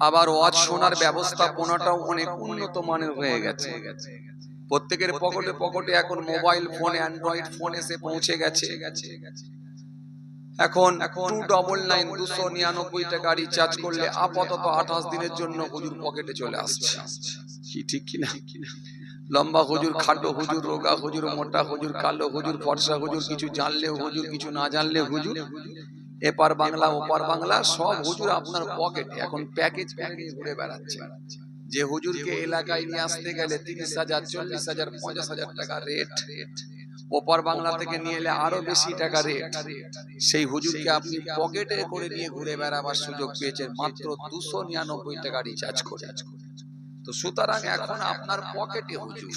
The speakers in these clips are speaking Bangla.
আবার ওয়াজ শোনার ব্যবস্থাপনাটাও অনেক উন্নত মানের হয়ে গেছে। প্রত্যেকের পকেটে পকেটে এখন মোবাইল ফোন অ্যান্ড্রয়েড ফোন এসে পৌঁছে গেছে। এখন টু ডবল নাইন দুশো নিরানব্বই টাকা রিচার্জ করলে আপাতত আঠাশ দিনের জন্য হুজুর পকেটে চলে আসছে। কি ঠিক কিনা? লম্বা হুজুর খাটো হুজুর রোগা হুজুর মোটা হুজুর কালো হুজুর ফর্সা হুজুর কিছু জানলে হুজুর কিছু না জানলে হুজুর। এপার বাংলা ওপার বাংলা সব হুজুর আপনার পকেটে এখন প্যাকেজ প্যাকেজ ঘুরে বেড়াচ্ছে। যে হুজুরকে এলাকায় নিয়ে আসতে গেলে তিরিশ হাজার চল্লিশ হাজার পঞ্চাশ হাজার টাকা রেট ওপার বাংলা থেকে নিয়ে এলে আরও বেশি টাকা রেট সেই হুজুরকে আপনি পকেটে করে নিয়ে ঘুরে বেড়াবার সুযোগ পেয়েছেন মাত্র দুশো নিরানব্বই টাকা রিচার্জ করে। তো সুতরাং এখন আপনার পকেটে হুজুর।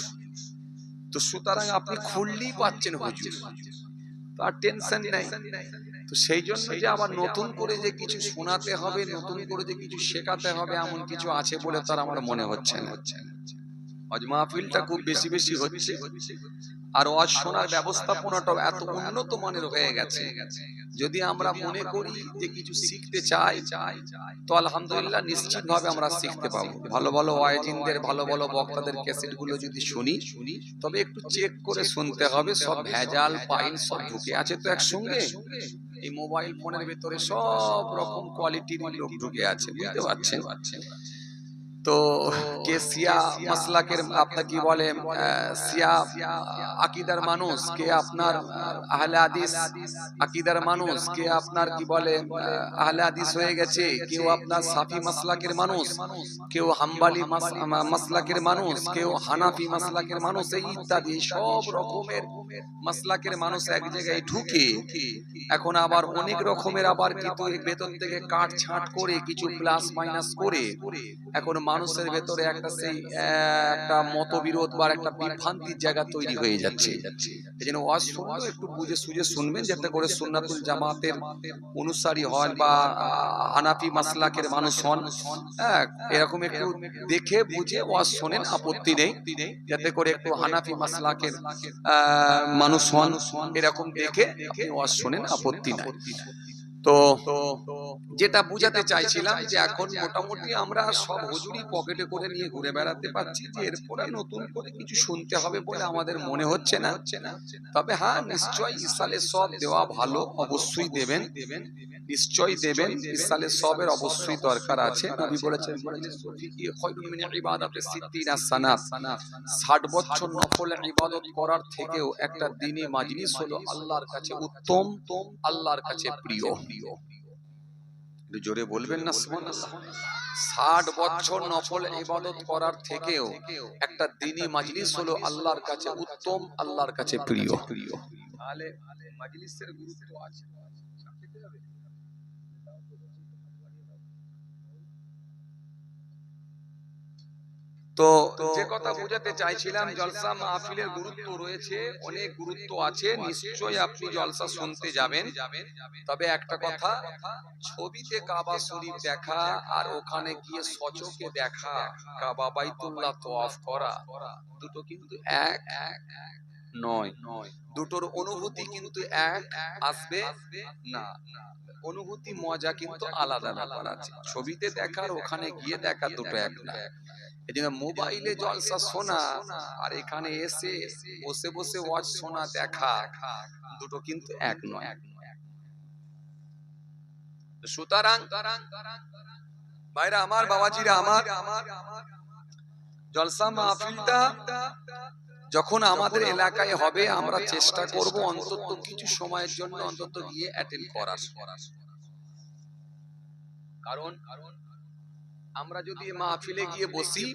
তো সুতরাং আপনি খুললেই পাচ্ছেন হুজুর। তার টেনশন নাই তো সেই জন্য যে আবার নতুন করে যে কিছু শোনাতে হবে নতুন করে যে কিছু শেখাতে হবে এমন কিছু আছে বলে তার আমার মনে হচ্ছে না। আজ মাহফিলটা খুব বেশি বেশি হচ্ছে। আর ওয়াজ শোনার ব্যবস্থাপনাটাও এত উন্নত মানের হয়ে গেছে। যদি আমরা মনে করি যে কিছু শিখতে চাই চাই তো আলহামদুলিল্লাহ নিশ্চিত ভাবে আমরা শিখতে পাবো। ভালো ভালো ওয়াইজিনদের ভালো ভালো বক্তাদের ক্যাসেটগুলো যদি শুনি শুনি তবে একটু চেক করে শুনতে হবে সব ভেজাল পাইন সব ঢুকে আছে তো একসঙ্গে এই মোবাইল ফোনের ভিতরে সব রকম কোয়ালিটির লোক ঢুকে আছে বুঝতে পারছেন। তো কে সিয়া মাসলাকের আপনার কি বলে সিয়া আকিদার মানুষ, কে আপনার আহলে হাদিস, আকিদার মানুষ, কে আপনার কি বলে আহলে হাদিস হয়ে গেছে, কেউ আপনার সাফি মাসলাকের মানুষ, কেউ হাম্বালি মাসলাকের মানুষ, কেউ হানাফি মাসলাকের মানুষ, এই ইত্যাদি সব রকমের মাসলাকের মানুষ এক জায়গায় ঢুকে, এখন আবার অনেক রকমের আবার কিন্তু ভেতর থেকে কাট ছাঁট করে কিছু প্লাস মাইনাস করে, এখন মানুষের ভেতরে একটা সেই একটা মতবিরোধ বা একটা বিভ্রান্তির জায়গা তৈরি হয়ে যাচ্ছে। এই জন্য ওয়াজ শুনলে একটু বুঝে সুঝে শুনবেন যাতে করে সুন্নাতুল জামাতের অনুসারী হন বা হানাফি মাসলাকের মানুষ হন। হ্যাঁ এরকম একটু দেখে বুঝে ওয়াজ শোনেন আপত্তি নেই যাতে করে একটু হানাফি মাসলাকের আহ, মানুষ হন। এরকম দেখে ওয়াজ শোনেন আপত্তি নাই। তো যেটা বুঝাতে চাইছিলাম যে এখন মোটামুটি আমরা সব হুজুরি পকেটে করে নিয়ে ঘুরে বেড়াতে পারছি যে এরপরে নতুন করে কিছু শুনতে হবে বলে আমাদের মনে হচ্ছে না। তবে হ্যাঁ নিশ্চয়ই ইসালে সব দেওয়া ভালো, অবশ্যই দেবেন দেবেন। নিশ্চয়ই দেবেন ইসালের সবের অবশ্যই দরকার আছে। নবী বলেছেন ষাট বছর নফল ইবাদত করার থেকেও একটা দিনে মাজলিস হলো আল্লাহর কাছে উত্তম আল্লাহর কাছে প্রিয়। জোরে বলবেন না ষাট বছর নফল ইবাদত করার থেকেও একটা দিনী মাজলিস হলো আল্লাহর কাছে উত্তম আল্লাহর কাছে প্রিয়। প্রিয়। তাহলে মাজলিসের গুরুত্ব আছে। তো যে কথা বোঝাতে চাইছিলাম জলসা মাহফিলের গুরুত্ব রয়েছে অনেক গুরুত্ব আছে নিশ্চয়ই আপনি জলসা শুনতে যাবেন। তবে একটা কথা ছবিতে কাবা শরীফ দেখা আর ওখানে গিয়ে সচকে দেখা কাবা বাইতুল্লাহ তোয়াফ করা দুটো কিন্তু এক নয়। দুটোর অনুভূতি কিন্তু এক আসবে না। অনুভূতি মজা কিন্তু আলাদা ব্যাপার আছে। ছবিতে দেখার ওখানে গিয়ে দেখা দুটো এক না এই জন্য মোবাইলে জলসা শোনা আর এখানে এসে বসে বসে ওয়াজ শোনা দেখা। দুটো কিন্তু এক নয়। সুতরাং ভাইরা আমার বাবাজিরা আমার জলসা মাহফিলটা যখন আমাদের এলাকায় হবে আমরা চেষ্টা করব অন্তত কিছু সময়ের জন্য অন্তত গিয়ে অ্যাটেন্ড করার। কারণ আমরা যদি মাহফিলে গিয়ে বসি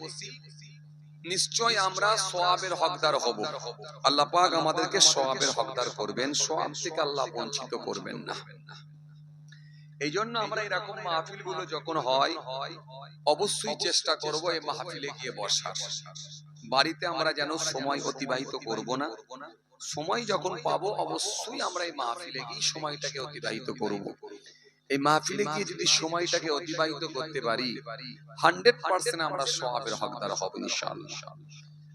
নিশ্চয় আমরা সোয়াবের হকদার হব। আল্লাহ পাক আমাদেরকে সোয়াবের হকদার করবেন। সোয়াব থেকে আল্লাহ বঞ্চিত করবেন না। এই জন্য আমরা এরকম মাহফিলগুলো যখন হয় অবশ্যই চেষ্টা করব এই মাহফিলে গিয়ে বসার। বাড়িতে আমরা যেন সময় অতিবাহিত করব না। সময় যখন পাবো অবশ্যই আমরা এই মাহফিলে গিয়ে সময়টাকে অতিবাহিত করব। এই মাহফিলে গিয়ে যদি সময়টাকে অতিবাহিত করতে পারি হান্ড্রেড পার্সেন্ট আমরা সোহাবের হকদার হব ইনশাআল্লাহ।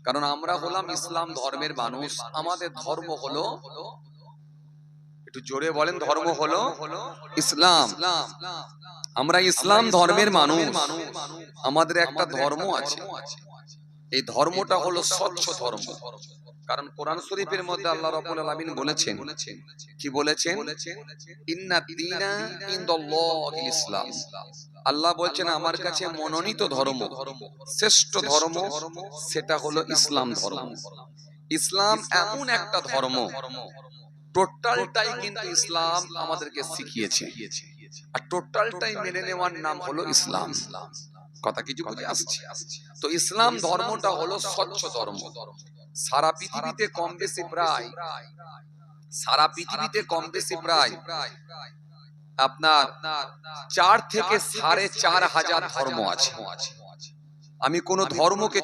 কারণ আমরা হলাম ইসলাম ধর্মের মানুষ। আমাদের ধর্ম হলো একটু জোরে বলেন ধর্ম হলো ইসলাম। আমরা ইসলাম ধর্মের মানুষ। আমাদের একটা ধর্ম আছে। এই ধর্মটা হলো স্বচ্ছ ধর্ম। কারণ কোরআন শরীফের মধ্যে আল্লাহ রাব্বুল আলামিন বলেছেন। কি বলেছেন? ইন্না দীনা ইনদাল্লাহিল ইসলাম। আল্লাহ বলছেন আমার কাছে মনোনীত ধর্ম। শ্রেষ্ঠ ধর্ম সেটা হলো ইসলাম ধর্ম। ইসলাম এমন একটা ধর্ম। টোটালটাই কিন্তু ইসলাম আমাদেরকে শিখিয়েছে। আর টোটালটাই মেনে নেওয়ার নাম হলো ইসলাম। ইসলাম। কথা কিছু বুঝে আসছে। তো ইসলাম ধর্মটা হলো স্বচ্ছ ধর্ম। সারা পৃথিবীতে কম বেশি প্রায়। সারা পৃথিবীতে কম বেশি প্রায়। আপনার চার থেকে সাড়ে চার হাজার ধর্ম আছে। আমি কোন ধর্মকে